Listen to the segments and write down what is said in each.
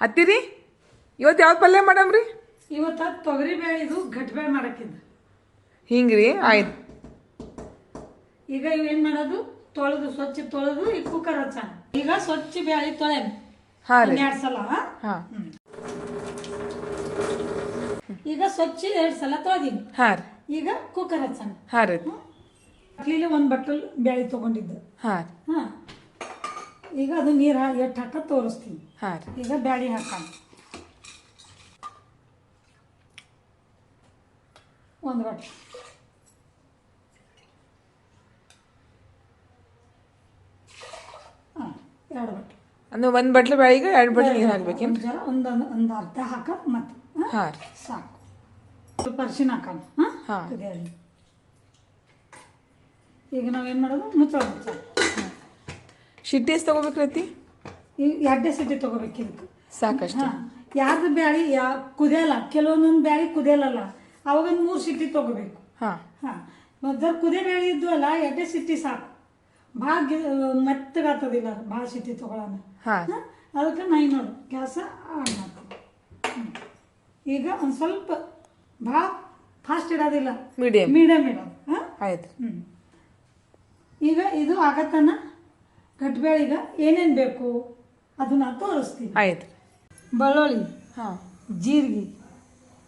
ಹತ್ತಿರಿ? ಇವತ್ತು ಯಾವ್ದು ಪಲ್ಯ ಮಾಡಮ್ರಿ? ಇವತ್ತು ತೊಗರಿ ಬೇಳೆ ಇದು ಗಟ್ಬೇಳೆ ಮಾಡಕ್ಕಿದ್ದು. ಹಿಂಗ್ರಿ ಆಯ್ತು. ಈಗ ಇವೇನು ಮಾಡೋದು? ತೊಳೆದು ಸ್ವಚ್ಛ ತೊಳೆದು ಈ ಕುಕ್ಕರ್ ಹಚ್ಚಾನ. ಈಗ ಸ್ವಚ್ಛ ಬೇಳೆ ತೊಳೆ ಹಾ ರೀ. ಎರಡ್ ಸಲ ಹಾ? ಈಗ ಸ್ವಚ್ಛ ಎರಡು ಸಲ ತೊಳೆದೀನಿ. ಹಾ ರೀ. ಈಗ ಕುಕ್ಕರ್ ಹಚ್ಚಾನ. ಹಾ ರೀ. ಒಂದು ಬಟ್ಟಲ್ ಬೇಳೆ ತೊಗೊಂಡಿದ್ದು. ಹಾ ಹಾಂ ಹಾ. ಈಗ ಅದು ನೀರು ಎಟ್ಟು ಹಾಕ ತೋರಿಸ್ತೀನಿ. ಹಾ ರೀ. ಈಗ ಬ್ಯಾಳಿ ಹಾಕೋಣ. ಒಂದು ಬಟ್ಟೆ ಹಾಂ ಎರಡು ಬಟ್ಟೆ ಅಂದ್ರೆ ಒಂದ್ ಬಟ್ಲು ಬ್ಯಾಳಿಗೆ ಎರಡು ಬಟ್ಲು ನೀರು ಹಾಕ್ಬೇಕೇನು? ಒಂದು ಜರ ಒಂದೊಂದು ಒಂದು ಅರ್ಧ ಹಾಕ ಮತ್ತೆ ಹಾಂ? ಹಾ ರೀ. ಸಾಕು. ಸ್ವಲ್ಪ ಅರಿಶಿನ ಹಾಕೋಣ ಹಾಂ? ಹಾ. ಕುದಿಯಲಿ. ಈಗ ನಾವೇನು ಮಾಡೋದು? ಮುಚ್ಚಳ ಮುಚ್ಚಳ. ಶಿಟ್ಟಿ ಎಷ್ಟು ತಗೋಬೇಕ್ರಿ ರೀತಿ ಈ ಎರಡೇ ಸಿಟ್ಟಿ ತೊಗೋಬೇಕು ಇದಕ್ಕೆ ಸಾಕಷ್ಟು. ಯಾರ್ದು ಬ್ಯಾಳಿ ಯಾ ಕುದಿಯಲ್ಲ. ಕೆಲವೊಂದೊಂದು ಬ್ಯಾಳಿ ಕುದಿಯಲ್ಲ ಅವಾಗ ಮೂರು ಸಿಟ್ಟಿ ತೊಗೋಬೇಕು. ಹಾಂ. ಹಾಂ. ಮೊದಲು ಕುದಿಯ ಬ್ಯಾಳಿ ಇದ್ದು ಅಲ್ಲ ಎರಡೇ ಸಿಟ್ಟಿ ಸಾಕು. ಭಾಳ ಮೆತ್ತಗಾಗ್ತದಿಲ್ಲ ಭಾಳ ಸಿಟ್ಟಿ ತೊಗೊಳೋಣ ಹಾ. ಅದಕ್ಕೆ ನಾ ನೋಡು ಗ್ಯಾಸ ಆನ್ ಮಾಡ್ತೀನಿ. ಈಗ ಒಂದು ಸ್ವಲ್ಪ ಭಾಳ ಫಾಸ್ಟ್ ಇಡೋದಿಲ್ಲ. ಮೀಡಿಯಂ ಮೀಡಿಯಮ್ ಇಡೋದು. ಹಾಂ? ಆಯ್ತು. ಹ್ಞೂ ಈಗ ಇದು ಆಗತ್ತನ ಗಟ್ಬೇಳಿಗೆ ಏನೇನು ಬೇಕು ಅದನ್ನ ತೋರಿಸ್ತೀನಿ. ಆಯ್ತು. ಬೆಳ್ಳುಳ್ಳಿ ಹಾ. ಜೀರಿಗೆ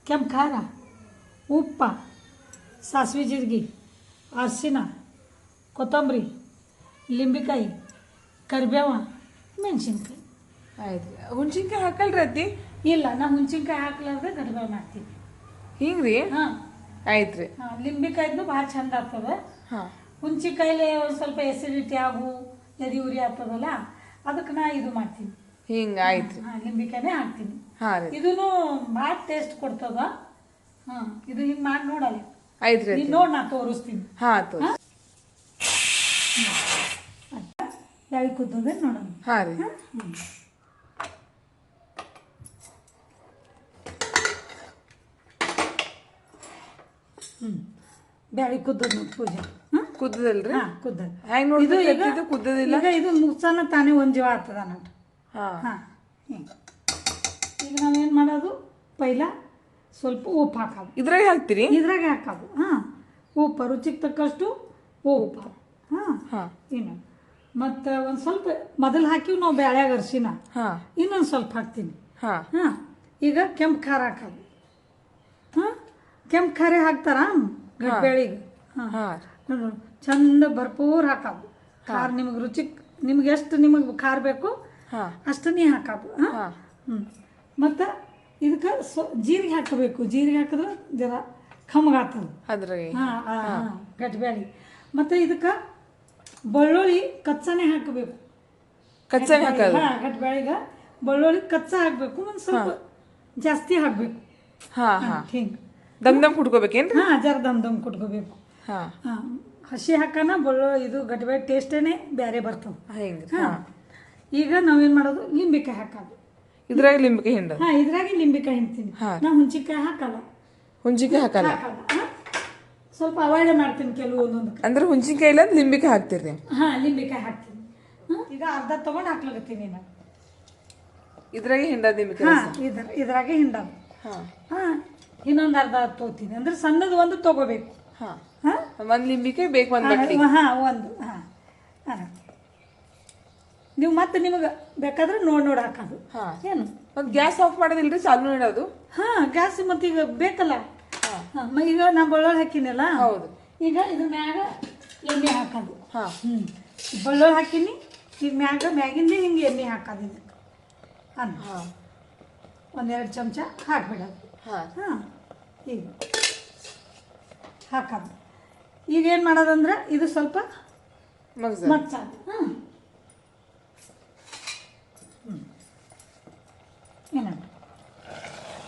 ಕೆಂಪು ಖಾರ ಉಪ್ಪ ಸಾಸಿವೆ ಜೀರಿಗೆ ಅರಿಶಿನ ಕೊತ್ತಂಬರಿ ಲಿಂಬಿಕಾಯಿ ಕರಿಬೇವ ಮೆಣಸಿನ್ಕಾಯಿ. ಆಯ್ತು. ಹುಣ್ಸಿನ್ಕಾಯಿ ಹಾಕಲ್ರಿ ಅತ್ತಿ? ಇಲ್ಲ ನಾ ಹುಣ್ಸಿನ್ಕಾಯಿ ಹಾಕ್ಲಾರ್ದೆ ಗಡ್ಬೇಳೆ ಮಾಡ್ತೀನಿ. ಹಿಂಗ್ರಿ? ಹಾಂ. ಆಯ್ತು ರೀ ಹಾಂ ಲಿಂಬೆಕಾಯ್ದು ಭಾಳ ಚಂದ ಆಗ್ತದೆ. ಹಾ. ಹುಣ್ಸಿಕಾಯಿಲೆ ಒಂದು ಸ್ವಲ್ಪ ಎಸಿಡಿಟಿ ಆಗು ಎದೆ ಉರಿ ಆಗ್ತದಲ್ಲ? ಅದಕ್ಕೆ ನಾ ಇದು ಮಾಡ್ತೀನಿ. ಹಿಂಗೆ ಆಯ್ತು. ಹಾಂ ಹಾಕ್ತೀನಿ. ಹಾ ರೀ. ಇದೂ ಭಾಳ ಟೇಸ್ಟ್ ಕೊಡ್ತದ. ಹಾಂ ಇದು ಹಿಂಗೆ ಮಾಡಿ ನೋಡಲ್ಲ. ಆಯ್ತು ರೀ ನೀನು ನೋಡಿ ನಾ ತೋರಿಸ್ತೀನಿ. ಹಾ ತೋರಿ ಬ್ಯಾಳಿ ಕುದ್ದದೆ ನೋಡೋಣ ಹಾಂ ರೀ. ಹ್ಞೂ ಹ್ಞೂ ಬ್ಯಾಳಿ ಕುದ್ದದ ನೋಡಿ ಪೂಜೆ. ಕುದ್ದದಲ್ರಿ? ಕುದ್ದದ ನೋಡಿ ಇದು ಈಗ ಇದು ಕುದ್ದದಿಲ್ಲ? ಈಗ ಇದು ಮುಗ್ಸನ ತಾನೇ ಒಂದು ಜೀವ ಆಗ್ತದ ನೋಡ್ರಿ ಹಾಂ. ಹಾ ಹಿಂಗೆ ಈಗ ನಾವೇನು ಮಾಡೋದು? ಪೈಲ ಸ್ವಲ್ಪ ಉಪ್ಪು ಹಾಕೋದು. ಇದ್ರಾಗೆ ಹಾಕ್ತೀರಿ? ಇದ್ರಾಗೆ ಹಾಕೋದು. ಹಾಂ. ಉಪ್ಪು ರುಚಿಗೆ ತಕ್ಕಷ್ಟು ಉಪ್ಪು. ಹಾಂ. ಹಾಂ. ಇನ್ನು ಮತ್ತು ಒಂದು ಸ್ವಲ್ಪ ಮೊದಲು ಹಾಕಿವಿ ನಾವು ಬ್ಯಾಳ್ಯಾಗ ಅರ್ಶಿನ. ಹಾ. ಇನ್ನೊಂದು ಸ್ವಲ್ಪ ಹಾಕ್ತೀನಿ. ಹಾ. ಹಾಂ. ಈಗ ಕೆಂಪು ಖಾರ ಹಾಕೋದು. ಹಾಂ. ಕೆಂಪು ಖಾರ ಹಾಕ್ತಾರ? ಗಡ್ಬೇಳಿಗೆ. ಹಾಂ. ಹಾ. ನೋಡು ಚಂದ ಭರ್ಪೂರ್ ಹಾಕಾವು ಖಾರ ನಿಮಗೆ ರುಚಿ ನಿಮ್ಗೆ ಎಷ್ಟು ನಿಮಗೆ ಖಾರ ಬೇಕು ಅಷ್ಟು ನೀ ಹಾಕೋದು ಹಾಂ. ಹ್ಞೂ ಮತ್ತು ಇದಕ್ಕೆ ಸ್ವ ಜೀರಿಗೆ ಹಾಕಬೇಕು. ಜೀರಿಗೆ ಹಾಕಿದ್ರೆ ಜರ ಕಮ್ಮಗಾಗ್ತದೆ ಅದ್ರಾಗ. ಹಾಂ ಹಾಂ. ಗಟ್ಬೇಳಿ ಮತ್ತು ಇದಕ್ಕೆ ಬೆಳ್ಳುಳ್ಳಿ ಕಚ್ಚನೆ ಹಾಕಬೇಕು. ಕಚ್ಚನೆ ಹಾಕೋದು? ಹಾಂ ಗಟ್ಬೇಳಿಗೆ ಬೆಳ್ಳುಳ್ಳಿ ಕಚ್ಚ ಹಾಕಬೇಕು. ಒಂದು ಸ್ವಲ್ಪ ಜಾಸ್ತಿ ಹಾಕಬೇಕು. ಹಾಂ ಹಾಂ ಹಿಂಗೆ. ದಮ್ ದಮ್ ಕುಟ್ಕೋಬೇಕೇನು ಹಾಂ ಜರ ದಮ್ ದಮ್ ಕುಟ್ಕೋಬೇಕು. ಹಾ. ಹಸಿ ಹಾಕನ ಬೆಳ್ಳುಳ್ಳಿ ಇದು ಗಟ್ಟಿ ಟೇಸ್ಟೇನೆ ಬೇರೆ ಬರ್ತವೆ. ಹಾ. ಈಗ ನಾವೇನು ಮಾಡೋದು? ಲಿಂಬಿಕಾಯಿ ಹಾಕೋದು. ಇದ್ರಾಗ ಲಿಂಬಿಕಾಯಿ ಹಿಂಡ ಹಾಂ ಇದ್ರಾಗೆ ಲಿಂಬಿಕಾಯಿ ಹಿಂಡ್ತೀನಿ. ನಾ ಹುಂಚಿಕಾಯಿ ಹಾಕಲ್ಲ. ಹುಂಚಿಕಾಯಿ ಹಾಕಲ್ಲ? ಸ್ವಲ್ಪ ಅವಾಯ್ಡ್ ಮಾಡ್ತೀನಿ ಕೆಲವು ಒಂದೊಂದು ಅಂದ್ರೆ ಹುಂಚಿಕಾಯಿ ಇಲ್ಲ ಲಿಂಬಿಕಾಯಿ ಹಾಕ್ತಿರ್ತೀನಿ? ಹಾಂ ಲಿಂಬಿಕಾಯಿ ಹಾಕ್ತೀನಿ. ಈಗ ಅರ್ಧ ತೊಗೊಂಡು ಹಾಕ್ಲಾಗತ್ತೀನಿ ನಾನು. ಇದ್ರಾಗೆ ಹಿಂಡ ಲಿಂಬಿಕಾಯಿ ಹಾಂ ಇದ್ರ ಇದ್ರಾಗೆ ಹಿಂಡ ಹಾ. ಹಾಂ ಇನ್ನೊಂದು ಅರ್ಧ ತೋತೀನಿ ಅಂದ್ರೆ ಸಣ್ಣದು ಒಂದು ತೊಗೋಬೇಕು. ಹಾ. ಹಾಂ? ಒಂದು ಲಿಂಬಿಕಾಯಿ ಬೇಕು ಒಂದು ಹಾಂ ಒಂದು. ಹಾಂ ಹಾಂ. ನೀವು ಮತ್ತೆ ನಿಮಗೆ ಬೇಕಾದ್ರೆ ನೋಡಿ ನೋಡಿ ಹಾಕೋದು. ಹಾಂ. ಏನು? ಒಂದು ಗ್ಯಾಸ್ ಆಫ್ ಮಾಡೋದಿಲ್ರಿ ಚಾಲು ಇಡೋದು. ಹಾಂ ಗ್ಯಾಸ್ ಮತ್ತೆ ಈಗ ಬೇಕಲ್ಲ? ಹಾ. ಹಾಂ ಈಗ ನಾ ಬೆಳ್ಳುಳ್ಳಿ ಹಾಕಿನಲ್ಲ ಹೌದು. ಈಗ ಇದ್ರ ಮ್ಯಾಗ ಎಣ್ಣೆ ಹಾಕೋದು. ಹಾಂ. ಹ್ಞೂ ಬೆಳ್ಳುಳ್ಳಿ ಹಾಕಿನಿ ಈಗ ಮ್ಯಾಗ ಮ್ಯಾಗಿಂದ ಹಿಂಗೆ ಎಣ್ಣೆ ಹಾಕೋದು ಇದಕ್ಕೆ ಹಾಂ ಹಾ. ಒಂದೆರಡು ಚಮಚ ಹಾಕ್ಬಿಡೋದು. ಹಾ. ಹಾಂ. ಈಗ. ಹಾಕೋದು. ಈಗ ಏನು ಮಾಡೋದಂದ್ರೆ ಇದು ಸ್ವಲ್ಪ ಮಗ್ಸ ಮಚ್ಚೋದು ಹಾಂ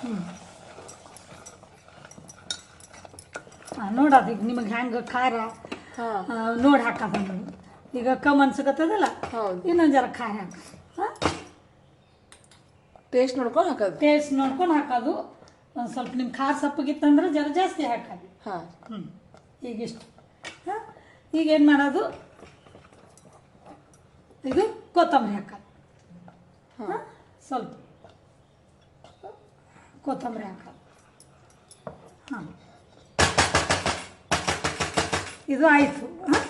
ಹ್ಞೂ ಹಾಂ ನೋಡೋದು. ಈಗ ನಿಮಗೆ ಹೆಂಗೆ ಖಾರ? ನೋಡಿ ಹಾಕೋದು ಈಗ ಕಮ್ ಅನ್ಸಕತ್ತದಲ್ಲ? ಹೌದು. ಇನ್ನೊಂದು ಜರ ಖಾರ ಹಾಕಿ. ಹಾಂ? ಟೇಸ್ಟ್ ನೋಡ್ಕೊಂಡು ಹಾಕೋದು. ಟೇಸ್ಟ್ ನೋಡ್ಕೊಂಡು ಹಾಕೋದು. ಒಂದು ಸ್ವಲ್ಪ ನಿಮ್ಮ ಖಾರ ಸಪ್ಪಗಿತ್ತಂದ್ರೆ ಜರ ಜಾಸ್ತಿ ಹಾಕಿ ಹಾ. ಹ್ಞೂ ಈಗಿಷ್ಟು ಹಾಂ? ಈಗ ಏನು ಮಾಡೋದು? ಇದು ಕೊತ್ತಂಬರಿ ಹಾಕೋದು ಹಾ. ಸ್ವಲ್ಪ. ಕೊತ್ತಂಬರಿ ಹಾಕೋದು ಹಾಂ. ಇದು ಆಯಿತು. ಹಾಂ?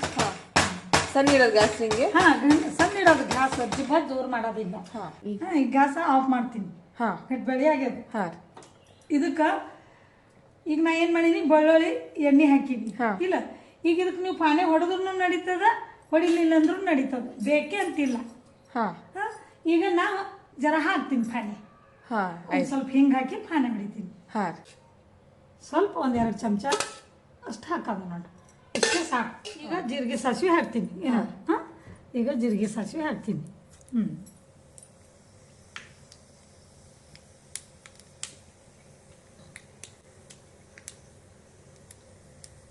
ಸಣ್ಣ ಇಡೋದು ಗ್ಯಾಸ್ ನಿಂಗೆ ಹಾಂ ಸಣ್ಣ ಇಡೋದು ಗ್ಯಾಸ್. ಜಿಬ್ಬ ಜೋರು ಮಾಡೋದಿಲ್ಲ. ಹಾ. ಈಗ ಗ್ಯಾಸ ಆಫ್ ಮಾಡ್ತೀನಿ. ಹಾಂ. ಬೆಳೆ ಆಗ್ಯದ. ಹಾ. ಇದಕ್ಕೆ ಈಗ ನಾ ಏನು ಮಾಡೀನಿ ಬೆಳ್ಳುಳ್ಳಿ ಎಣ್ಣೆ ಹಾಕಿದ್ದೀನಿ. ಇಲ್ಲ ಈಗ ಇದಕ್ಕೆ ನೀವು ಪಾನೆ ಹೊಡೆದ್ರೂ ನಡೀತದ ಹೊಡಿಲಿಲ್ಲ ಅಂದ್ರೂ ನಡೀತದ. ಬೇಕೇ ಅಂತಿಲ್ಲ? ಈಗ ನಾ ಜರ ಹಾಕ್ತೀನಿ ಪಾನೆ. ಸ್ವಲ್ಪ ಹಿಂಗೆ ಹಾಕಿ ಪಾನೆ ಹೊಡಿತೀನಿ. ಹಾ. ಸ್ವಲ್ಪ ಒಂದೆರಡು ಚಮಚ ಅಷ್ಟು ಹಾಕೋದು ನೋಡಿ. ಇಷ್ಟೇ ಸಾಕು. ಈಗ ಜೀರಿಗೆ ಸಾಸಿವೆ ಹಾಕ್ತೀನಿ. ಹಾಂ. ಈಗ ಜೀರಿಗೆ ಸಾಸಿವೆ ಹಾಕ್ತೀನಿ. ಹ್ಞೂ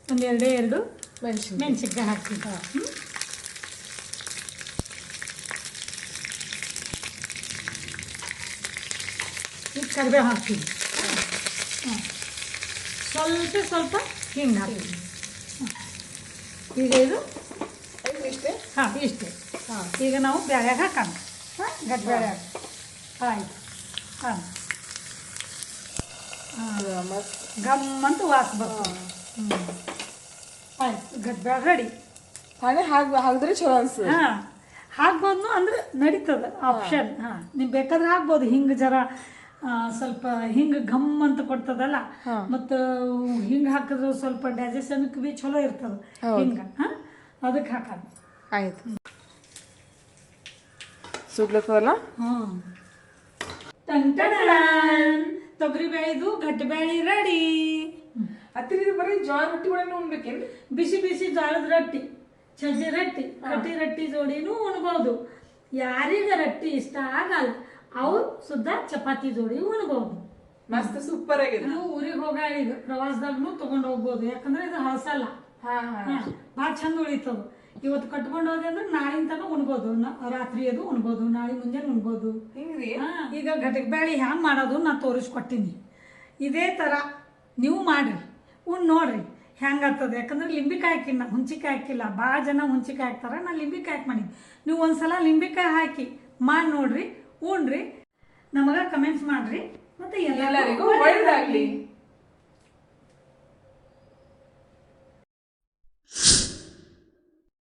ಒಂದು ಎರಡೇ ಎರಡು ಮೆಣಸಿನ ಮೆಣಸಿನ್ಕಾಯಿ ಹಾಕ್ತೀನಿ ಹ್ಞೂ ಈಗ ಕರಿಬೇವು ಹಾಕ್ತೀನಿ ಹಾಂ ಸ್ವಲ್ಪ ಸ್ವಲ್ಪ ಹಿಂಗೆ ಹಾಕ್ತೀನಿ ಹಾಂ. ಈಗ ಇದು? ಇಷ್ಟೇ? ಹಾಂ ಇಷ್ಟೇ. ಹಾಂ. ಈಗ ನಾವು ಬೇಳೆ ಹಾಕೋಣ. ಹಾಂ ಗಟ್ಟಿ ಬೇಳೆ ಆಯ್ತು. ಹಾಂ. ಹಾಂ ಗಮ್ ಅಂತ ವಾಸ ಬರ್ತದೆ ಹ್ಞೂ ಆಯ್ತು. ಬೇಳೆ ರೆಡಿ ಪಾನೆ ಹಾಕ್ ಹಾಕಿದ್ರೆ ಚಲೋ ಅನ್ಸ್ತದೆ ಹಾಂ. ಹಾಕ್ಬೋದು ಅಂದ್ರೆ ನಡೀತದ ಆಪ್ಷನ್ ಹಾ. ನೀವು ಬೇಕಾದ್ರೆ ಹಾಕ್ಬೋದು ಹಿಂಗ ಜರ ಸ್ವಲ್ಪ ಹಿಂಗೆ ಘಮ್ ಅಂತ ಕೊಡ್ತದಲ್ಲ ಮತ್ತ ಹಿಂಗೆ ಹಾಕಿದ್ರೆ ಸ್ವಲ್ಪ ಡೈಜೆಷನ್ಗೆ ಭೀ ಚಲೋ ಇರ್ತದ. ಹಿಂಗ ಹಿಂಗೆ ಹಾಂ. ಅದಕ್ಕೆ ಹಾಕೋದು. ಆಯ್ತು. ಸುಡ್ಲತ್ತದಲ್ಲ ಹ್ಞೂ ಟಂಟಡಾನ್ ತೊಗರಿ ಬೇಳೆದು ಗಟ್ಟಿ ಬೇಳೆ ರೆಡಿ. ಅತ್ತಿರ ಇದು ಬರೀ ಜೋಳ ರೊಟ್ಟಿ ಒಳಗೆ ಉಣ್ಬೇಕೇನ್ರಿ ಬಿಸಿ ಬಿಸಿ ಜೋಳದ ರೊಟ್ಟಿ ಚಜ್ಜಿ ರೊಟ್ಟಿ ಕಟ್ಟಿ ರೊಟ್ಟಿ ಜೋಡಿನೂ ಉಣ್ಬೋದು. ಯಾರಿಗೆ ರೊಟ್ಟಿ ಇಷ್ಟ ಆಗಲ್ಲ ಅವ್ರು ಸುದ್ದ ಚಪಾತಿ ಜೋಡಿ ಉಣ್ಬೋದು. ಮಸ್ತ್ ಸೂಪರ್ ಆಗಿದೆ. ನಾವು ಊರಿಗೆ ಹೋಗ ಈಗ ಪ್ರವಾಸದಾಗೂ ತಗೊಂಡು ಹೋಗ್ಬೋದು ಯಾಕಂದ್ರೆ ಇದು ಹಸಲ್ಲ ಭಾಳ ಚಂದ ಉಳಿತದ. ಇವತ್ತು ಕಟ್ಕೊಂಡು ಹೋದೆ ಅಂದ್ರೆ ನಾಳಿನ ತನಕ ಉಣ್ಬೋದು ರಾತ್ರಿ ಅದು ಉಣ್ಬೋದು ನಾಳೆ ಮುಂಜಾನೆ ಉಣ್ಬೋದು. ಈಗ ಘಟಕ ಬ್ಯಾಳಿ ಹ್ಯಾಂಗ್ ಮಾಡೋದು ನಾ ತೋರಿಸ್ಕೊಟ್ಟಿನಿ ಇದೇ ತರ ನೀವು ಮಾಡಿರಿ. ಉಣ್ ನೋಡ್ರಿ. ಹೆಂಗೆ ಆಗ್ತದೆ ಯಾಕಂದ್ರೆ ಲಿಂಬಿಕಾಯಿ ಹಾಕಿಲ್ಲ ಹುಂಚಿಕಾಯಿ ಹಾಕಿಲ್ಲ. ಭಾಳ ಜನ ಹುಂಚಿಕಾಯಿ ಹಾಕ್ತಾರೆ. ನಾನು ಲಿಂಬಿಕಾಯಿ ಹಾಕಿ ಮಾಡಿ ನೀವು ಒಂದ್ಸಲ ಲಿಂಬಿಕಾಯಿ ಹಾಕಿ ಮಾಡಿ ನೋಡ್ರಿ. ಉಣ್ರಿ ನಮಗ ಕಮೆಂಟ್ಸ್ ಮಾಡ್ರಿ. ಮತ್ತೆ ಎಲ್ಲರಿಗೂ ಒಳ್ಳೇದಾಗ್ಲಿ.